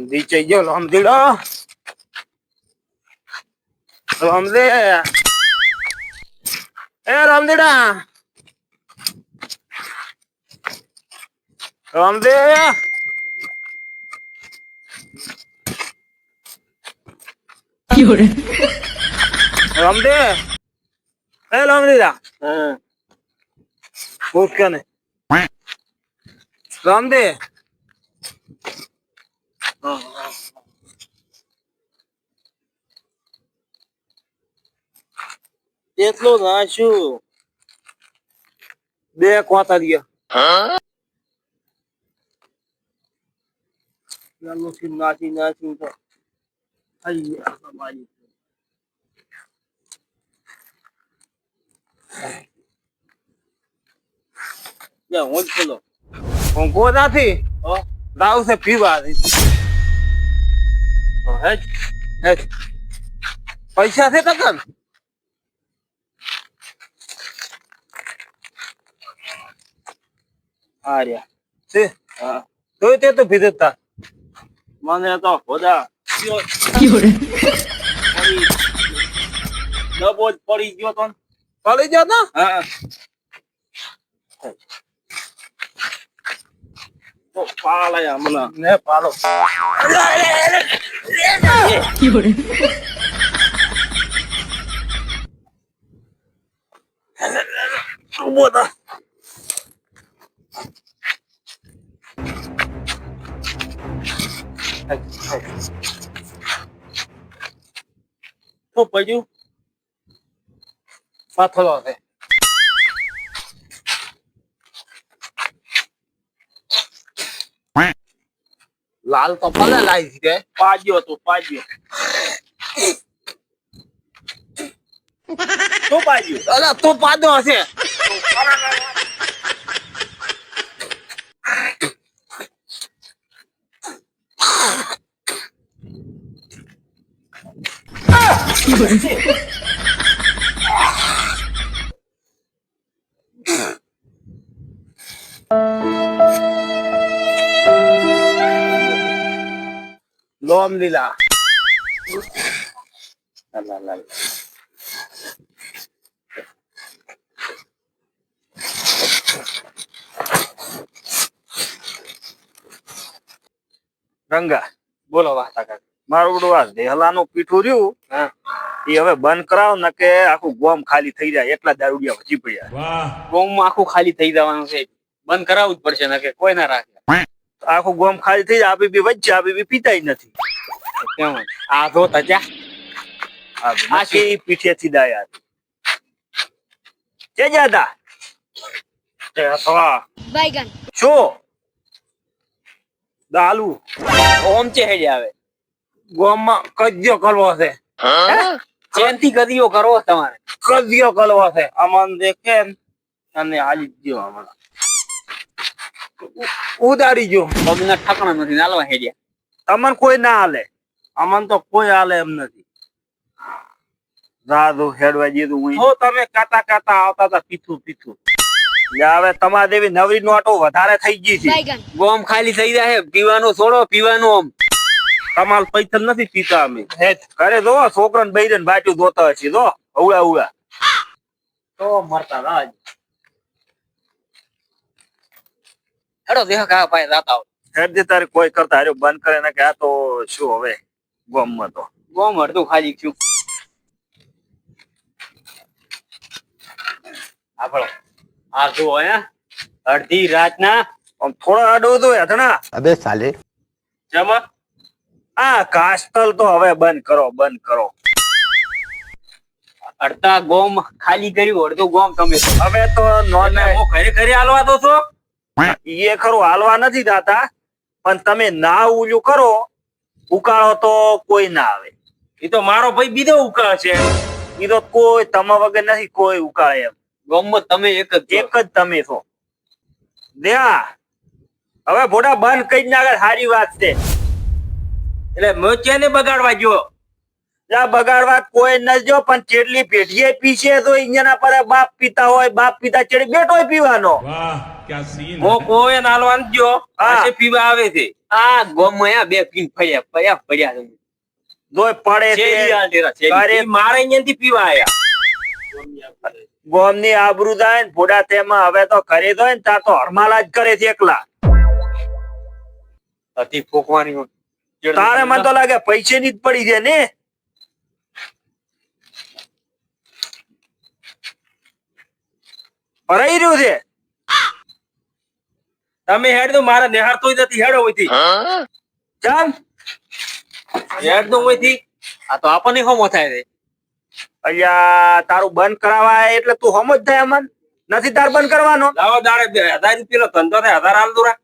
રામદી ચઈ ગયો રામદીડો રામદે એ રામદીડા રામદે રામદે એ રામદીડા પૂછ કે ને રામદે એટલો નાખ્યું બે કોતા થી નાસી નાસી તો આઈ આ મારી યા હું જ નથી? હો. રાવ છે પીવા પૈસા છે તકન? આ રહ્યા છે? હા. તોય તે તો ભીધતા મને તો ખોદા. ડબો પડી ગયો તો. પડી ગયો ના હા. તો પાલાયા હમણાં ને પાલો ઊભો થા. શું પડ્યું પાથલો છે લાલ તો ભલે લાવી છે. પાજ્યો તો પાડ્યો. તો પાજ્યો અલા તો પાદો હશે. લોમ લીલા. લા, લા, લા. રંગા બોલો કાકા મારું આ દેહલાનું પીઠું રહ્યું હા. એ હવે બંધ કરાવ ને કે આખું ગોમ ખાલી થઈ જાય એટલા દારૂડિયા વજી પડ્યા. ગોમ આખું ખાલી થઈ જવાનું છે. બંધ કરાવવું જ પડશે ને કે કોઈ ના રાખે. આખું ગોમ ખાલી થઈ જાય આપી બી વચ્ચે આપી બી જ નથી. કેમ આ જો તજા આખી પીઠેથી દાયા છે જાતા તે અથવા Baigan. છો દાલુ. ઓમ છે હેડે આવે. ગોમમાં કજ્યો કરવો છે ચેનથી કદીઓ કરવો તમારે. કદીઓ કરવો છે અમન દેખે અને હાલી જ ગયો હમણાં ઉદારી જો પગના ઠકણા નથી નાલવા હેડ્યા તમને કોઈ ના હાલે અમન તો કોઈ હાલે એમ નથી. રાધુ હેડવા જીધું હું જો તમે કાતા કાતા આવતા હતા પીથું પીથું હવે તમારા દેવી નવરી નોટો વધારે થઈ ગઈ છે. ગોમ ખાલી થઈ જાય પીવાનું છોડો પીવાનું આમ. તમાલ પૈસા નથી પીતા અમે. ઘરે જો છોકરાને બૈરન બાટ્યું ધોતા હશે જો. અવળા અવળા તો મરતા રાજ હેડો દેહ કા ભાઈ રાતા. હેડજે તારે કોઈ કરતા હાર્યો બંધ કરે ને કે આ તો શું હવે? ગોમમાં તો ગોમ અડધું ખાલી થયું. આપણો આ જો હે અડધી રાતના આમ થોડો આડો તો હેઠણા અબે સાલે. જમા આ કાસ્ટલ તો હવે બંધ કરો બંધ કરો. અડધા ગોમ ખાલી કર્યું અડધું ગોમ તમે. હવે તો નોન ઘરે ઘરે હાલવા દો છો? એ ખરું હાલવા નથી દાતા પણ તમે ના ઉલ્યું કરો ઉકાળો તો કોઈ ના આવે. એ તો મારો ભાઈ બીજો ઉકાળ છે. એ તો કોઈ તમા વગર નથી કોઈ ઉકાળે એમ. ગમત તમે એક જ એક જ તમે છો. દયા હવે ભોડા બંધ કઈ જ આગળ સારી વાત છે. એટલે મોચિયાને બગાડવા ગયો? બગાડવા કોઈ ન જો પણ ચેટલી પેઢીએ પીશે તો ઇન્જના પર બાપ પિતા હોય બાપ પિતા ચેડી બેટો પીવાનો. મો કોઈ નાલવાન જો પીવા આવે છે. આ ગોમયા બે પીન ફર્યા ફર્યા છે. જોય પડે છે. અરે. મારે અહીંયાથી પીવા આયા. ગોમની આબરૂ થાય ને ફોડા તેમાં હવે તો ઘરે તો ને ત્યાં તો હરમાલા જ કરે છે એકલા. હતી ફૂંકવાની તારે મને તો લાગે પૈસે ની જ પડી છે ને? ભરાઈ રહ્યું છે. તમે હેડ તો મારા નિહાર તો નથી હોયથી ચાલ. હેડ તો હોયથી આ તો આપણને હોમો થાય છે. અલ્યા તારું બંધ કરાવાય એટલે તું સમજ થાય અમન. નથી તાર બંધ કરવાનો. લાવો દાડે હજાર રૂપિયાનો ધંધો થાય હજાર હાલ દોરા.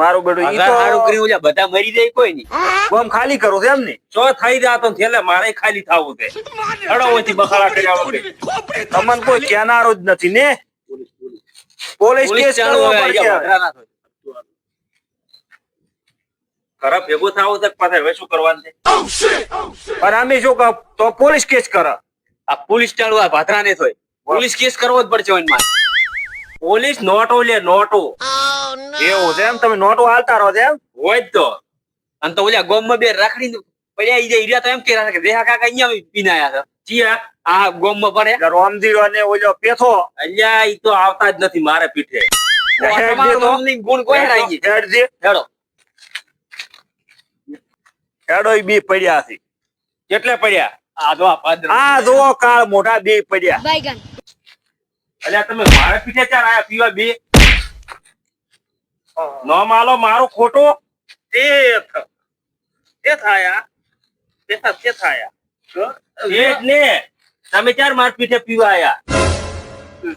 મારું બેડું ઈ તો હારું કરી ઓલા બધા મરી જાય કોઈ નહીં. ગોમ ખાલી કરું છે એમ ને? ચો થઈ જા તો છેલ્લે મારે ખાલી થાવું છે. હેડો ઓથી બખાડા કર્યા વગર. તમને કોઈ કેનારો જ નથી ને? પોલીસ કેસ કરવો પડશે. ખરાબ ભેગો થાવ છે પાછા હવે શું કરવાનું છે? પણ અમે શું કહો? તો પોલીસ કેસ કર. આ પોલીસ આ ભાતરા ને થોય પોલીસ કેસ કરવો જ પડશે ઓનમાં. પોલીસ નોટો લે નોટો. એવું છે એમ? તમે નોટો હાલતા રહો છે એમ? હોય તો. અને તો ઓલા ગોમમાં બે રાખડી પડ્યા ઈ જાય ઈરા તો એમ કે દેહા કાકા અહીંયા પીને આયા હતા ચિયા આ ગોમમાં પડે એટલે અને ઓલો પેથો. અલ્યા ઈ તો આવતા જ નથી મારે પીઠે. ગુણ કોઈ હરાઈ હેડજી. હેડો. હેડો બી પડ્યા છે. કેટલે પડ્યા? આ જો આ જો કાળ મોઢા બે પડ્યા. Baigan. અલ્યા તમે મારે પીઠે ચાર આયા? પીવા બે. નો માલો મારો ખોટો. તે થ- તે થાયા. તે તે થાયા. એ તમે ચાર માર પીઠે પીવા આયા.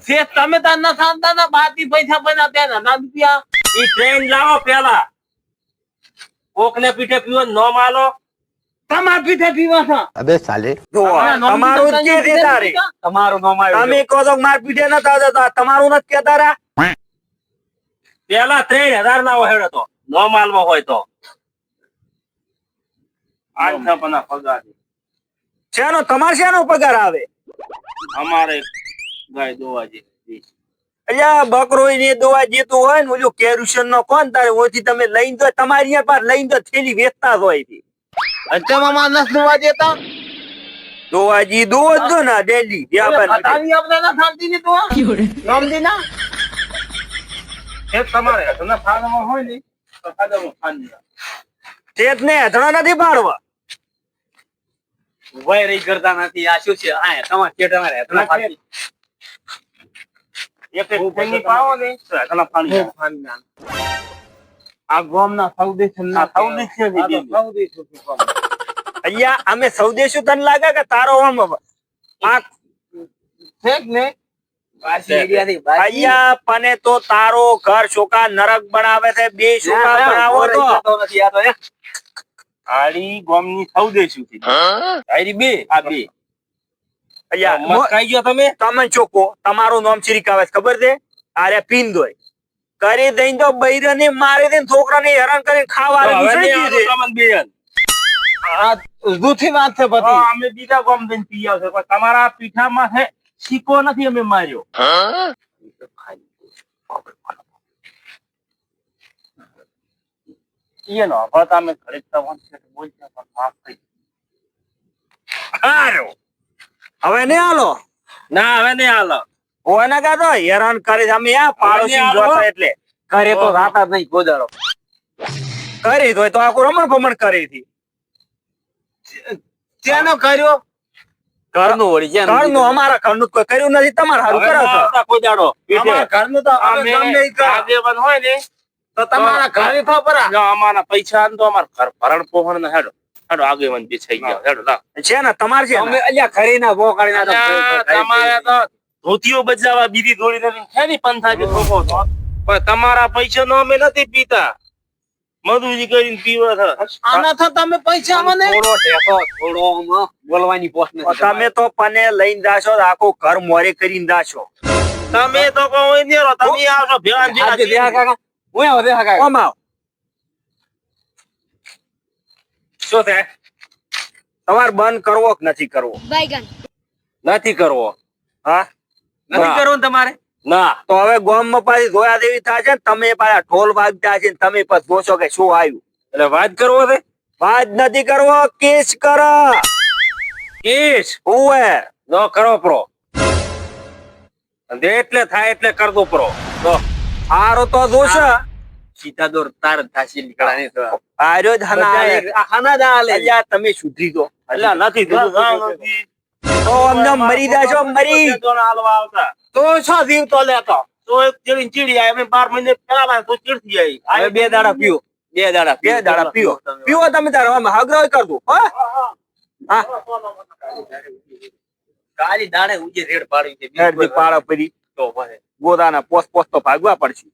શેઠ તમે તાર ના થાંતા ના બાકી પૈસા બના ત્યાં ના રૂપિયા. એ ટ્રેન લાવો પેલા. કોક ને પીઠે પીવો નો માલો. તમાર પીઠે પીવા છો. અબે સાલે. તમારા જ કે તારે? તમારું નો આવ્યું તમે કહો તો માર પીઠે નતા જતા તમારું નથી કેતા રા પેલા ત્રણ હજાર ના હેડો તો. નો માલમાં હોય તો. આઠ ના પના પગાર શેનો? તમારે શેનો પગાર આવે? અમારે ગાય દોવા જે અલ્યા બકરો ને દોવા જેતું હોય ને ઓલું કેરુશન નો કોણ તારે? ઓથી તમે લઈને તો તમારી પાર લઈને તો થેલી વેચતા જ હોય છે મામા નસ દોવા દેતા? દોવાજી દોવો જ દો ના ડેલી વ્યાપાર માટે. આપણે ના શાંતિ ની દોવા? નામદી ના? એ તમારે તમને હોય ને તો ફાળવામાં ફાંદી શેઠ ને હેઠળા નથી પાડવા રહી કરતા નથી. આ શું છે? આ તમારે કે તમારે હેઠળના ફાંસી. એક એક થેલી પાવો ને. તો એટલા ફાંદી આ ગોમના ફાઉન્ડેશન ના foundation ની દેવી. અલ્યા અમે સૌદેશું તન લાગે કે તારો આમ આ ને. એરિયાથી બાકી. અલ્યા પને તો તારો ઘર છોકા નરક બનાવે છે. બે ના, ના, બનાવો તો. નથી. આ તો. આડી ગોમની સૌદેશું થી આડી બે? આ બે. અલ્યા મો- મસ્કાઈ ગયો તમે? તમે ચોકો તમારું નામ શ્રી આવે ખબર છે? આરે પીન દોય. કરી દઈને તો બૈરને મારી દઈને છોકરાને હેરાન કરીને ખાવા બેન. આ જૂઠી વાત છે પછી અમે બીજા ગોમ દઈને પી આવશે પણ તમારા પીઠામાં છે સિક્કો નથી અમે માર્યો. એનો હવે તમે ઘરે જ તમારે છે બોલતા પણ માફ થઈ હારું. હવે ને હાલો? ના હવે નહીં હાલો. ઓને કાતો હેરાન કરે અમે આ પાડોશી. જોતા એટલે. ઘરે તો રાતા જ નહીં ગોદાડો. કરી તો તો આખું રમણ ભમણ કરી હતી. ત્યાંનો કર્યો? ઘરનું વળી છે ઘરનું અમારા ઘરનું કોઈ કર્યું નથી. તમારે સારું કરો છો. કોઈ દાડો અમારા ઘરનું તો અમે અમે આગેવાન હોય ને તો તમારા ઘરે તો પરા. જો અમારા પૈસા તો અમાર ઘર ભરણ પોહણ ને હેડો. હેડો આગેવાન બિછાઈ ગયા હેડો લાવ. છે ને તમારે છે અમે અલ્યા ઘરે ના વો કાઢી ના તમારે તો ધોતીઓ બદલાવા બીજી ધોળી ને છે ની પંથાજી થોકો તો. પણ તમારા પૈસા નો અમે નથી પીતા. મધુજી કરીને પીવો થા આના તો તમે પૈસા મને થોડો ઠેકો થોડો બોલવાની પોસ્ટ નથી તમે તો પને લઈને જાશો આખું ઘર મોરે કરીને જાશો. તમે તો કોઈ નહીં તમે આવશો ને ભેળા કાકા હું આવો દેહા કાકા ઓમ આવ. શું થાય તમારે બંધ કરવો કે નથી કરવો? Baigan. નથી કરવો. હા? નથી કરવો તમારે? ના. તો હવે ગામમાં પાછી ધોયા દેવી થાય છે ને તમે પાછા ઢોલ વાગતા છે તમે પછી જોશો કે શું આવ્યું. એટલે વાત કરવો છે? વાત નથી કરવો કેસ કરો. કેસ? ઉવે ન કરો પ્રો. એટલે થાય એટલે કરતો પ્રો. તો હારો તો જોશે. સીધા દોર તાર તો આર્યો જ હના. દા તમે સુધરી દો. એટલે નથી તો અમને મરી જાશો મરી. તો શું જીવ તો લેતો? તો એક ચીડી ચીડી આવે એમ બાર મહિને પેલા તો ચીડતી જાય હવે બે દાડા પીઓ. બે દાડા બે દાડા પીઓ. પીવો તમે. તારો અમે હગરો કરતું હા? હા કાલી દાડે ઉજે રેડ પાડી છે હેડની પડી. તો પછી ગોદાના પોસ પોસ તો ભાગવા પડશે.